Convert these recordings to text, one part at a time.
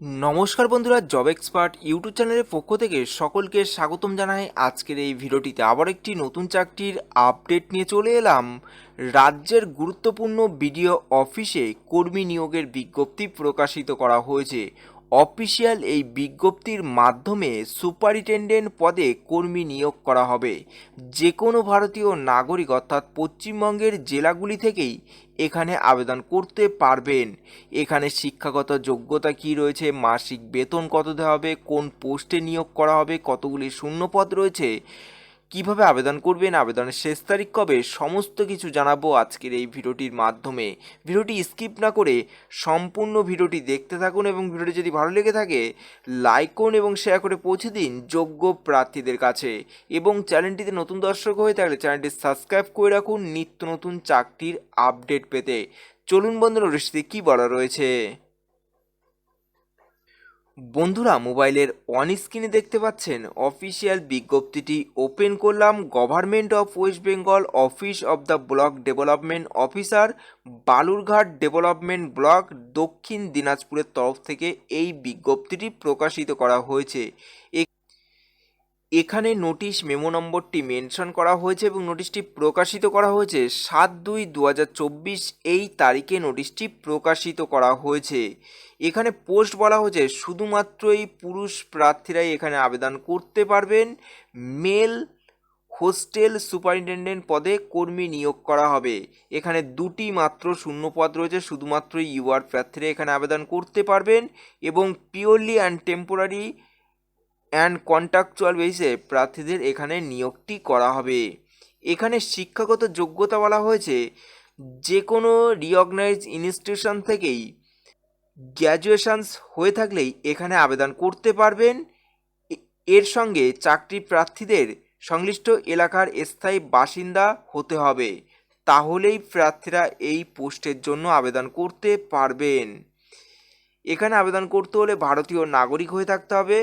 নমস্কার বন্ধুরা job expert YouTube চ্যানেলের পক্ষ থেকে সকলকে স্বাগতম জানাই আজকের এই ভিডিওটিতে। আবার একটি নতুন চাকরির আপডেট নিয়ে চলে এলাম। রাজ্যের গুরুত্বপূর্ণ বিডিও অফিসে কর্মী নিয়োগের বিজ্ঞপ্তি প্রকাশিত করা হয়েছে। অফিসিয়াল এই বিজ্ঞপ্তির মাধ্যমে সুপারিনটেন্ডেন্ট পদে কর্মী নিয়োগ করা হবে। যে কোনো ভারতীয় নাগরিক অর্থাৎ পশ্চিমবঙ্গের জেলাগুলি থেকেই এখানে আবেদন করতে পারবেন। এখানে শিক্ষাগত যোগ্যতা কি রয়েছে, মাসিক বেতন কত দেওয়া হবে, কোন পোস্টে নিয়োগ করা হবে, কতগুলি শূন্যপদ রয়েছে কীভাবে আবেদন করবেন, আবেদনের শেষ তারিখ কবে, সমস্ত কিছু জানাব আজকের এই ভিডিওটির মাধ্যমে। ভিডিওটি স্কিপ না করে সম্পূর্ণ ভিডিওটি দেখতে থাকুন এবং ভিডিওটি যদি ভালো লেগে থাকে, লাইক করুন এবং শেয়ার করে পৌঁছে দিন যোগ্য প্রার্থীদের কাছে। এবং চ্যানেলটিতে নতুন দর্শক হয়ে থাকলে চ্যানেলটি সাবস্ক্রাইব করে রাখুন নিত্য নতুন চাকরির আপডেট পেতে। চলুন বন্ধুরা রশিদে কী বলা রয়েছে? বন্ধুরা, মোবাইলের অন স্ক্রিনে দেখতে পাচ্ছেন অফিসিয়াল বিজ্ঞপ্তিটি ওপেন করলাম government of West Bengal office of the block development officer Balurghat development block দক্ষিণ দিনাজপুরের তরফ থেকে এই বিজ্ঞপ্তিটি প্রকাশিত করা হয়েছে। এ- এখানে নোটিশ মেমো নম্বরটি মেনশন করা হয়েছে এবং নোটিশটি প্রকাশিত করা হয়েছে সাত দুই দু এই তারিখে নোটিশটি প্রকাশিত করা হয়েছে। এখানে পোস্ট বলা হয়েছে, শুধুমাত্রই পুরুষ প্রার্থীরাই এখানে আবেদন করতে পারবেন। মেল হোস্টেল সুপারিনটেন্ডেন্ট পদে কর্মী নিয়োগ করা হবে। এখানে দুটি মাত্র শূন্য পদ রয়েছে শুধুমাত্র ইউআর প্রার্থীরা এখানে আবেদন করতে পারবেন এবং purely and temporary and contractual বেসিসে প্রার্থীদের এখানে নিয়োগটি করা হবে। এখানে শিক্ষাগত যোগ্যতা বলা হয়েছে যে কোনো রিঅগনাইজ ইনস্টিটিউশন থেকেই গ্র্যাজুয়েশনস হয়ে থাকলেই এখানে আবেদন করতে পারবেন। এর সঙ্গে চাকরি প্রার্থীদের সংশ্লিষ্ট এলাকার স্থায়ী বাসিন্দা হতে হবে। তাহলেই প্রার্থীরা এই পোস্টের জন্য আবেদন করতে পারবেন। এখানে আবেদন করতে হলে ভারতীয় নাগরিক হয়ে থাকতে হবে।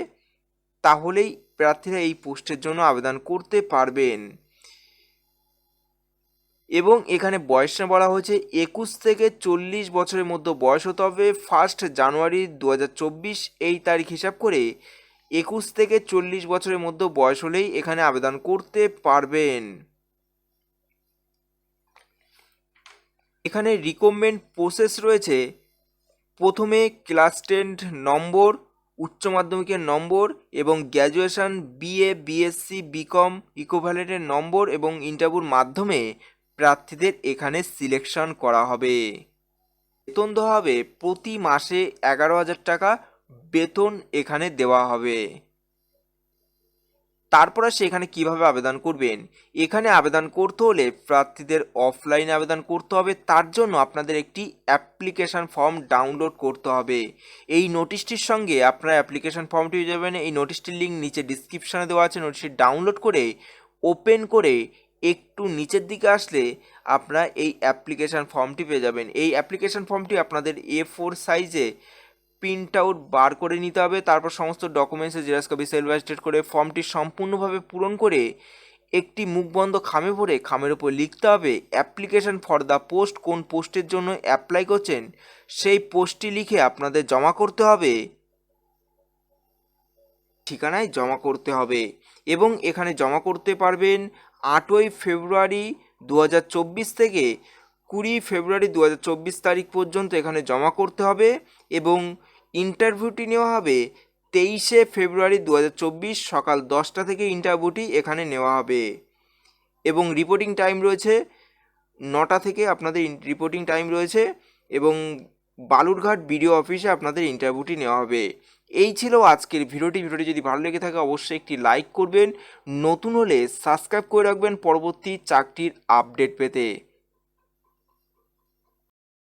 তাহলেই প্রার্থীরা এই পোস্টের জন্য আবেদন করতে পারবেন। এবং এখানে বয়সটা বলা হয়েছে, একুশ থেকে চল্লিশ বছরের মধ্যে বয়স হতে হবে। ফার্স্ট জানুয়ারি দু হাজার চব্বিশ, এই তারিখ হিসাব করে একুশ থেকে চল্লিশ বছরের মধ্যে বয়স হলেই এখানে আবেদন করতে পারবেন। এখানে রিকমেন্ড প্রসেস রয়েছে। প্রথমে ক্লাস টেন নম্বর উচ্চ মাধ্যমিকের নম্বর এবং গ্র্যাজুয়েশান, বিএ, বিএসসি, বিকম ইকোভ্যালেন্টের নম্বর এবং ইন্টারভিউর মাধ্যমে প্রার্থীদের এখানে সিলেকশন করা হবে। বেতন দেওয়া হবে। প্রতি মাসে এগারো হাজার টাকা বেতন এখানে দেওয়া হবে। তারপরে সেখানে কীভাবে আবেদন করবেন? এখানে আবেদন করতে হলে প্রার্থীদের অফলাইনে আবেদন করতে হবে। তার জন্য আপনাদের একটি অ্যাপ্লিকেশন ফর্ম ডাউনলোড করতে হবে। এই নোটিশটির সঙ্গে আপনারা অ্যাপ্লিকেশান ফর্মটি যাবেন। এই নোটিশটির লিঙ্ক নিচে ডিসক্রিপশনে দেওয়া আছে। নোটিশটি ডাউনলোড করে ওপেন করে একটু নিচের দিকে আসলে আপনারা এই অ্যাপ্লিকেশন ফর্মটি পেয়ে যাবেন। এই অ্যাপ্লিকেশন ফর্মটি আপনাদের এ ফোর সাইজে প্রিন্ট আউট বার করে নিতে হবে, তারপর সমস্ত ডকুমেন্টসে জেরক্স কপি সেলফ অ্যাস্টেট করে ফর্মটি সম্পূর্ণভাবে পূরণ করে একটি মুখবন্ধ খামে ভরে খামের উপর লিখতে হবে অ্যাপ্লিকেশন ফর দ্য পোস্ট কোন পোস্টের জন্য অ্যাপ্লাই করছেন, সেই পোস্টটি লিখে আপনাদের জমা করতে হবে। ঠিকানায় জমা করতে হবে এবং এখানে জমা করতে পারবেন আটই ফেব্রুয়ারি দু হাজার চব্বিশ থেকে কুড়ি ফেব্রুয়ারি দু হাজার চব্বিশ তারিখ পর্যন্ত এখানে জমা করতে হবে এবং ইন্টারভিউটি নেওয়া হবে তেইশে ফেব্রুয়ারি দু হাজার চব্বিশ সকাল দশটা থেকে ইন্টারভিউটি এখানে নেওয়া হবে। এবং রিপোর্টিং টাইম রয়েছে নটা থেকে আপনাদের রিপোর্টিং টাইম রয়েছে এবং বালুরঘাট বিডিও অফিসে আপনাদের ইন্টারভিউটি নেওয়া হবে। এই ছিল আজকের ভিডিওটি। ভিডিওটি যদি ভালো লেগে থাকে অবশ্যই একটি লাইক করবেন। নতুন হলে সাবস্ক্রাইব করে রাখবেন পরবর্তী চাকরির আপডেট পেতে।